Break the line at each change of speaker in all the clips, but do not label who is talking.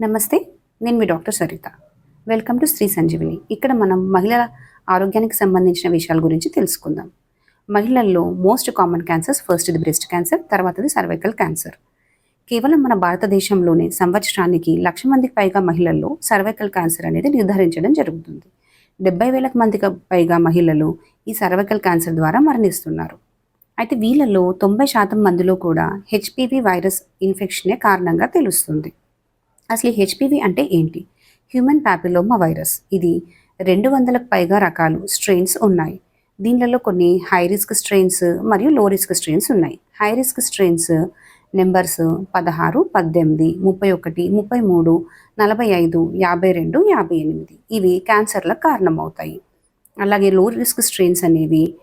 నమస్తే నేను మీ doctor Sarita. Welcome to Shri Sanjeevini. ఇక్కడ మనం మహిళల ఆరోగ్యానికి సంబంధించిన విషయాల గురించి తెలుసుకుందాం. మహిళల్లో మోస్ట్ కామన్ క్యాన్సర్స్ ఫస్ట్ ఇది బ్రెస్ట్ క్యాన్సర్ తర్వాతది సర్వైకల్ క్యాన్సర్ కేవలం మన భారతదేశంలోనే సంవత్సరానికి లక్ష మందికి పైగా మహిళల్లో సర్వైకల్ క్యాన్సర్ అనేది నిర్ధారించడం జరుగుతుంది. డెబ్బై వేలకు మందికి పైగా మహిళలు ఈ సర్వైకల్ క్యాన్సర్ ద్వారా మరణిస్తున్నారు. అయితే వీళ్ళలో తొంభై శాతం మందిలో కూడా హెచ్పివి వైరస్ ఇన్ఫెక్షనే కారణంగా తెలుస్తుంది. అసలు హెచ్పివి అంటే ఏంటి? హ్యూమన్ ప్యాపిలోమా వైరస్ ఇది రెండు వందలకు పైగా రకాలు స్ట్రెయిన్స్ ఉన్నాయి. దీనిలలో కొన్ని హై రిస్క్ స్ట్రెయిన్స్ మరియు లో రిస్క్ స్ట్రెయిన్స్ ఉన్నాయి. హై రిస్క్ స్ట్రెయిన్స్ నెంబర్స్ పదహారు పద్దెనిమిది ముప్పై ఒకటి ముప్పై మూడు నలభై ఐదు యాభై రెండు యాభై ఎనిమిది. ఇవి క్యాన్సర్లకు కారణమవుతాయి. అలాగే లో రిస్క్ స్ట్రెయిన్స్ అనేవి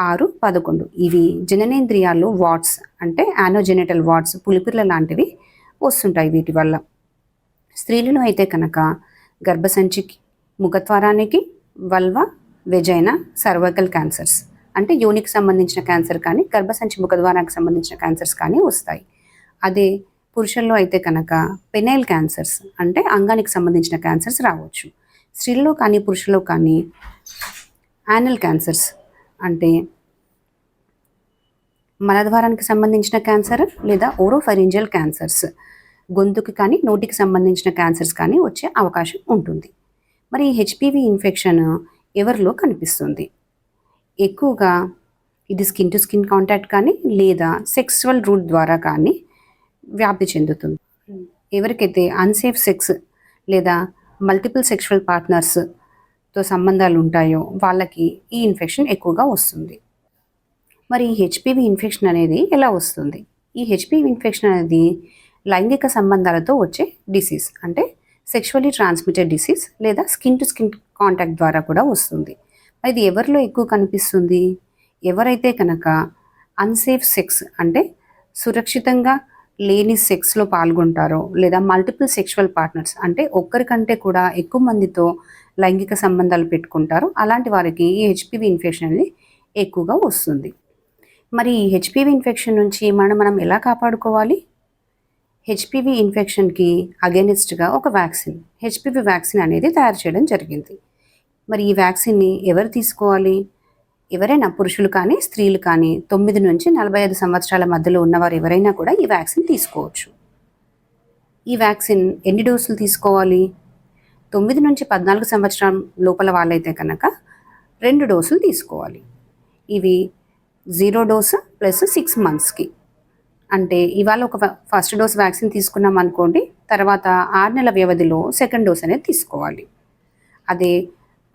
ఆరు పదకొండు. ఇవి జననేంద్రియాల్లో వాట్స్ అంటే యానోజెనిటల్ వాట్స్ పులిపిర్ల లాంటివి వస్తుంటాయి వీటి వల్ల. స్త్రీలలో అయితే కనుక గర్భసంచికి ముఖద్వారానికి వల్వ వెజైన సర్వైకల్ క్యాన్సర్స్ అంటే యోనికి సంబంధించిన క్యాన్సర్ కానీ గర్భసంచి ముఖద్వారానికి సంబంధించిన క్యాన్సర్స్ కానీ వస్తాయి. అదే పురుషుల్లో అయితే కనుక పెనైల్ క్యాన్సర్స్ అంటే అంగానికి సంబంధించిన క్యాన్సర్స్ రావచ్చు. స్త్రీల్లో కానీ పురుషుల్లో కానీ యానల్ క్యాన్సర్స్ అంటే మలద్వారానికి సంబంధించిన క్యాన్సర్ లేదా ఓరోఫరెంజియల్ క్యాన్సర్స్ గొంతుకి కానీ నోటికి సంబంధించిన క్యాన్సర్స్ కానీ వచ్చే అవకాశం ఉంటుంది. మరి ఈ హెచ్పివి ఇన్ఫెక్షన్ ఎవరిలో కనిపిస్తుంది? ఎక్కువగా ఇది స్కిన్ టు స్కిన్ కాంటాక్ట్ కానీ లేదా సెక్స్వల్ రూట్ ద్వారా కానీ వ్యాప్తి చెందుతుంది. ఎవరికైతే అన్సేఫ్ సెక్స్ లేదా మల్టిపుల్ సెక్షువల్ పార్ట్నర్స్తో సంబంధాలు ఉంటాయో వాళ్ళకి ఈ ఇన్ఫెక్షన్ ఎక్కువగా వస్తుంది. మరి ఈ హెచ్పివి ఇన్ఫెక్షన్ అనేది ఎలా వస్తుంది? ఈ హెచ్పివి ఇన్ఫెక్షన్ అనేది లైంగిక సంబంధాలతో వచ్చే డిసీజ్ అంటే సెక్షువలీ ట్రాన్స్మిటెడ్ డిసీజ్ లేదా స్కిన్ టు స్కిన్ కాంటాక్ట్ ద్వారా కూడా వస్తుంది. ఇది ఎవరిలో ఎక్కువ కనిపిస్తుంది? ఎవరైతే కనుక అన్సేఫ్ సెక్స్ అంటే సురక్షితంగా లేని సెక్స్లో పాల్గొంటారో లేదా మల్టిపుల్ సెక్షువల్ పార్ట్నర్స్ అంటే ఒక్కరికంటే కూడా ఎక్కువ మందితో లైంగిక సంబంధాలు పెట్టుకుంటారో అలాంటి వారికి ఈ హెచ్పివి ఇన్ఫెక్షన్ అనేది ఎక్కువగా వస్తుంది. మరి ఈ హెచ్పివి ఇన్ఫెక్షన్ నుంచి మనం మనం ఎలా కాపాడుకోవాలి? హెచ్పివి ఇన్ఫెక్షన్కి అగెనిస్ట్గా ఒక వ్యాక్సిన్ హెచ్పివి వ్యాక్సిన్ అనేది తయారు చేయడం జరిగింది. మరి ఈ వ్యాక్సిన్ని ఎవరు తీసుకోవాలి? ఎవరైనా పురుషులు కానీ స్త్రీలు కానీ తొమ్మిది నుంచి నలభై ఐదు సంవత్సరాల మధ్యలో ఉన్నవారు ఎవరైనా కూడా ఈ వ్యాక్సిన్ తీసుకోవచ్చు. ఈ వ్యాక్సిన్ ఎన్ని డోసులు తీసుకోవాలి? తొమ్మిది నుంచి పద్నాలుగు సంవత్సరం లోపల వాళ్ళైతే కనుక రెండు డోసులు తీసుకోవాలి. ఇవి జీరో డోసు ప్లస్ సిక్స్ మంత్స్కి. అంటే ఇవాళ ఒక ఫస్ట్ డోస్ వ్యాక్సిన్ తీసుకున్నాం అనుకోండి తర్వాత ఆరు నెలల వ్యవధిలో సెకండ్ డోస్ అనేది తీసుకోవాలి. అదే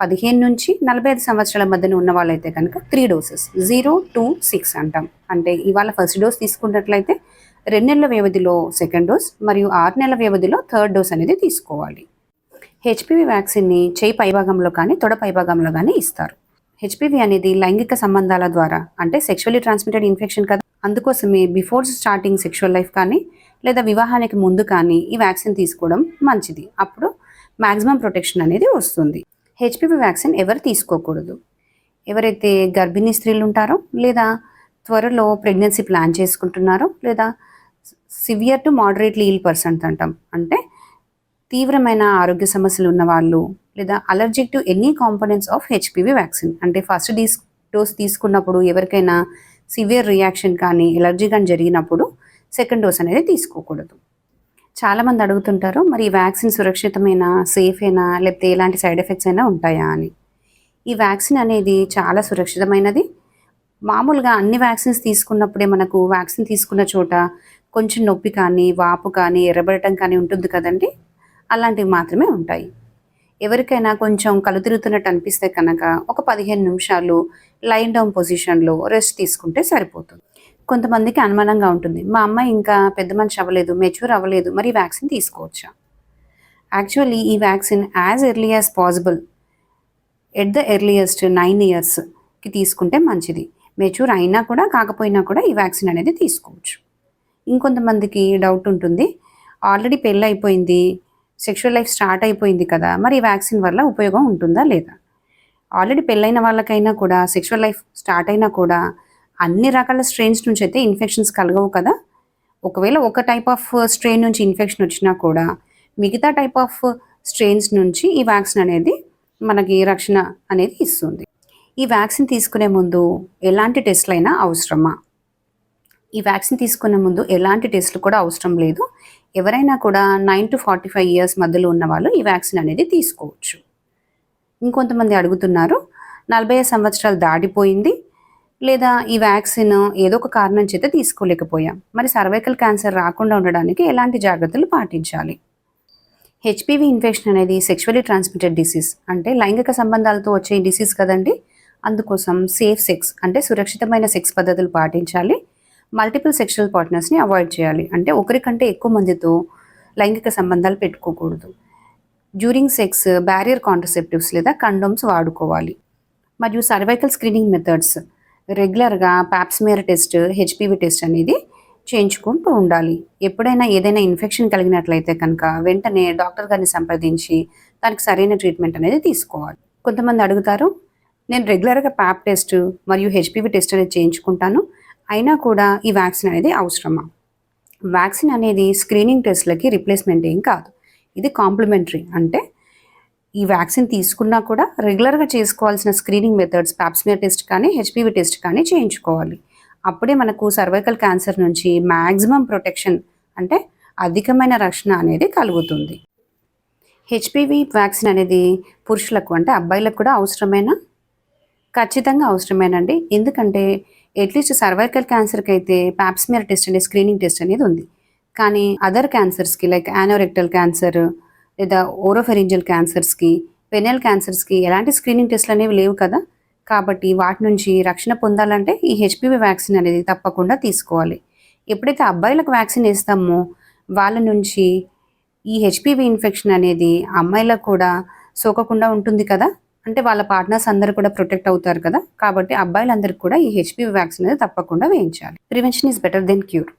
పదిహేను నుంచి నలభై ఐదు సంవత్సరాల మధ్యన ఉన్న వాళ్ళైతే కనుక three doses zero two six అంటాం. అంటే ఇవాళ ఫస్ట్ డోస్ తీసుకున్నట్లయితే రెండు నెలల వ్యవధిలో సెకండ్ డోస్ మరియు ఆరు నెలల వ్యవధిలో థర్డ్ డోస్ అనేది తీసుకోవాలి. హెచ్పివి వ్యాక్సిన్ని చేయి పైభాగంలో కానీ తొడ పైభాగంలో కానీ ఇస్తారు. హెచ్పివి అనేది లైంగిక సంబంధాల ద్వారా అంటే సెక్షువల్లీ ట్రాన్స్మిటెడ్ ఇన్ఫెక్షన్ కదా అందుకోసమే బిఫోర్ స్టార్టింగ్ సెక్షువల్ లైఫ్ కానీ లేదా వివాహానికి ముందు కానీ ఈ వ్యాక్సిన్ తీసుకోవడం మంచిది. అప్పుడు మ్యాక్సిమం ప్రొటెక్షన్ అనేది వస్తుంది. హెచ్పివి వ్యాక్సిన్ ఎవరు తీసుకోకూడదు. ఎవరైతే గర్భిణీ స్త్రీలు ఉంటారో లేదా త్వరలో ప్రెగ్నెన్సీ ప్లాన్ చేసుకుంటున్నారో లేదా severe to moderately ill person అంటాం. అంటే తీవ్రమైన ఆరోగ్య సమస్యలు ఉన్న వాళ్ళు లేదా allergic to any components of HPV vaccine. అంటే ఫస్ట్ డీస్ డోస్ తీసుకున్నప్పుడు ఎవరికైనా సివియర్ రియాక్షన్ కానీ ఎలర్జీ కానీ జరిగినప్పుడు సెకండ్ డోస్ అనేది తీసుకోకూడదు. చాలామంది అడుగుతుంటారు మరి ఈ వ్యాక్సిన్ సురక్షితమైన సేఫేనా లేకపోతే ఎలాంటి సైడ్ ఎఫెక్ట్స్ అయినా ఉంటాయా? అని. ఈ వ్యాక్సిన్ అనేది చాలా సురక్షితమైనది. మామూలుగా అన్ని వ్యాక్సిన్స్ తీసుకున్నప్పుడే మనకు వ్యాక్సిన్ తీసుకున్న చోట కొంచెం నొప్పి కానీ వాపు కానీ ఎర్రబడటం కానీ ఉంటుంది కదండి. అలాంటివి మాత్రమే ఉంటాయి. ఎవరికైనా కొంచెం కలు తిరుగుతున్నట్టు అనిపిస్తే కనుక ఒక పదిహేను నిమిషాలు లైన్ డౌన్ పొజిషన్లో రెస్ట్ తీసుకుంటే సరిపోతుంది. కొంతమందికి అనుమానంగా ఉంటుంది. మా అమ్మాయి ఇంకా పెద్ద మనిషి అవ్వలేదు మెచ్యూర్ అవ్వలేదు మరి వ్యాక్సిన్ తీసుకోవచ్చా? యాక్చువల్లీ ఈ vaccine as early as possible at the earliest nine ఇయర్స్కి తీసుకుంటే మంచిది. మెచ్యూర్ అయినా కూడా కాకపోయినా కూడా ఈ వ్యాక్సిన్ అనేది తీసుకోవచ్చు. ఇంకొంతమందికి డౌట్ ఉంటుంది. ఆల్రెడీ పెళ్ళి అయిపోయింది సెక్షువల్ లైఫ్ స్టార్ట్ అయిపోయింది కదా మరి ఈ వ్యాక్సిన్ వల్ల ఉపయోగం ఉంటుందా లేదా? ఆల్రెడీ పెళ్ళైన వాళ్ళకైనా కూడా సెక్షువల్ లైఫ్ స్టార్ట్ అయినా కూడా అన్ని రకాల స్ట్రెయిన్స్ నుంచి అయితే ఇన్ఫెక్షన్స్ కలగవు కదా. ఒకవేళ ఒక టైప్ ఆఫ్ స్ట్రెయిన్ నుంచి ఇన్ఫెక్షన్ వచ్చినా కూడా మిగతా టైప్ ఆఫ్ స్ట్రెయిన్స్ నుంచి ఈ వ్యాక్సిన్ అనేది మనకి రక్షణ అనేది ఇస్తుంది. ఈ వ్యాక్సిన్ తీసుకునే ముందు ఎలాంటి టెస్ట్లు అయినా అవసరమా? ఈ వ్యాక్సిన్ తీసుకునే ముందు ఎలాంటి టెస్ట్లు కూడా అవసరం లేదు. ఎవరైనా కూడా nine to forty five years మధ్యలో ఉన్న వాళ్ళు ఈ వ్యాక్సిన్ అనేది తీసుకోవచ్చు. ఇంకొంతమంది అడుగుతున్నారు నలభై ఐదు సంవత్సరాలు దాటిపోయింది లేదా ఈ వ్యాక్సిన్ ఏదో ఒక కారణం చేత తీసుకోలేకపోయాం. మరి సర్వైకల్ క్యాన్సర్ రాకుండా ఉండడానికి ఎలాంటి జాగ్రత్తలు పాటించాలి? హెచ్పివి ఇన్ఫెక్షన్ అనేది సెక్షువలీ ట్రాన్స్మిటెడ్ డిసీజ్ అంటే లైంగిక సంబంధాలతో వచ్చే డిసీజ్ కదండి. అందుకోసం సేఫ్ సెక్స్ అంటే సురక్షితమైన సెక్స్ పద్ధతులు పాటించాలి. మల్టిపుల్ సెక్షువల్ పార్ట్నర్స్ని అవాయిడ్ చేయాలి. అంటే ఒకరికంటే ఎక్కువ మందితో లైంగిక సంబంధాలు పెట్టుకోకూడదు. డ్యూరింగ్ సెక్స్ బ్యారియర్ కాంట్రసెప్టివ్స్ లేదా కండోమ్స్ వాడుకోవాలి. మరియు సర్వైకల్ స్క్రీనింగ్ మెథడ్స్ రెగ్యులర్గా pap smear test HPV test అనేది చేయించుకుంటూ ఉండాలి. ఎప్పుడైనా ఏదైనా ఇన్ఫెక్షన్ కలిగినట్లయితే కనుక వెంటనే డాక్టర్ గారిని సంప్రదించి దానికి సరైన ట్రీట్మెంట్ అనేది తీసుకోవాలి. కొంతమంది అడుగుతారు నేను రెగ్యులర్గా ప్యాప్ టెస్ట్ మరియు హెచ్పివి టెస్ట్ అనేది చేయించుకుంటాను. అయినా కూడా ఈ వ్యాక్సిన్ అనేది అవసరమా? వ్యాక్సిన్ అనేది స్క్రీనింగ్ టెస్ట్లకి రిప్లేస్మెంట్ ఏం కాదు. ఇది కాంప్లిమెంటరీ అంటే ఈ వ్యాక్సిన్ తీసుకున్నా కూడా రెగ్యులర్గా చేసుకోవాల్సిన screening methods pap smear test కానీ హెచ్పివి టెస్ట్ కానీ చేయించుకోవాలి. అప్పుడే మనకు సర్వైకల్ క్యాన్సర్ నుంచి మ్యాక్సిమం ప్రొటెక్షన్ అంటే అధికమైన రక్షణ అనేది కలుగుతుంది. హెచ్పివి వ్యాక్సిన్ అనేది పురుషులకు అంటే అబ్బాయిలకు కూడా అవసరమైన? ఖచ్చితంగా అవసరమేనండి. ఎందుకంటే అట్లీస్ట్ సర్వైకల్ క్యాన్సర్కి అయితే ప్యాప్స్మియర్ టెస్ట్ అనే స్క్రీనింగ్ టెస్ట్ అనేది ఉంది. కానీ అదర్ క్యాన్సర్స్కి లైక్ యానోరెక్టల్ క్యాన్సర్ లేదా ఓరోఫెరింజల్ క్యాన్సర్స్కి పెనల్ క్యాన్సర్స్కి ఎలాంటి స్క్రీనింగ్ టెస్ట్లు అనేవి లేవు కదా. కాబట్టి వాటి నుంచి రక్షణ పొందాలంటే ఈ హెచ్పివి వ్యాక్సిన్ అనేది తప్పకుండా తీసుకోవాలి. ఎప్పుడైతే అబ్బాయిలకు వ్యాక్సిన్ వేస్తామో వాళ్ళ నుంచి ఈ హెచ్పివి ఇన్ఫెక్షన్ అనేది అమ్మాయిలకు కూడా సోకకుండా ఉంటుంది కదా. అంటే వాళ్ళ పార్ట్నర్స్ అందరు కూడా ప్రొటెక్ట్ అవుతారు కదా? కాబట్టి అబ్బాయిలందరికీ కూడా ఈ హెచ్పివి వ్యాక్సిన్ అనేది తప్పకుండా వేయించాలి. Prevention is better than cure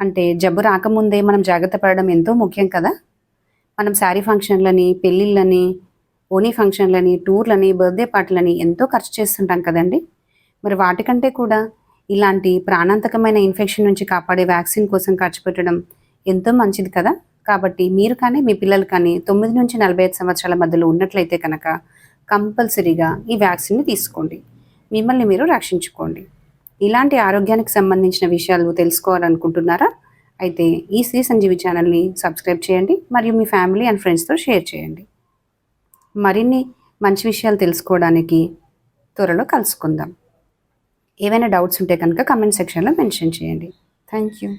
అంటే జబ్బు రాకముందే మనం జాగ్రత్త పడడం ఎంతో ముఖ్యం కదా? మనం శారీ ఫంక్షన్లని పెళ్ళిళ్ళని ఓనీ ఫంక్షన్లని టూర్లని బర్త్డే పార్టీలని ఎంతో ఖర్చు చేస్తుంటాం కదండి? మరి వాటికంటే కూడా ఇలాంటి ప్రాణాంతకమైన ఇన్ఫెక్షన్ నుంచి కాపాడే వ్యాక్సిన్ కోసం ఖర్చు పెట్టడం ఎంతో మంచిది కదా? కాబట్టి మీరు కానీ మీ పిల్లలు కానీ తొమ్మిది నుంచి నలభై ఐదు సంవత్సరాల మధ్యలో ఉన్నట్లయితే కనుక కంపల్సరీగా ఈ వ్యాక్సిన్ని తీసుకోండి. మిమ్మల్ని మీరు రక్షించుకోండి. ఇలాంటి ఆరోగ్యానికి సంబంధించిన విషయాలు తెలుసుకోవాలనుకుంటున్నారా? అయితే ఈ శ్రీ సంజీవి ఛానల్ని సబ్స్క్రైబ్ చేయండి. మరియు మీ ఫ్యామిలీ అండ్ ఫ్రెండ్స్తో షేర్ చేయండి. మరిన్ని మంచి విషయాలు తెలుసుకోవడానికి త్వరలో కలుసుకుందాం. ఏవైనా డౌట్స్ ఉంటే కనుక కమెంట్ సెక్షన్లో మెన్షన్ చేయండి. Thank you.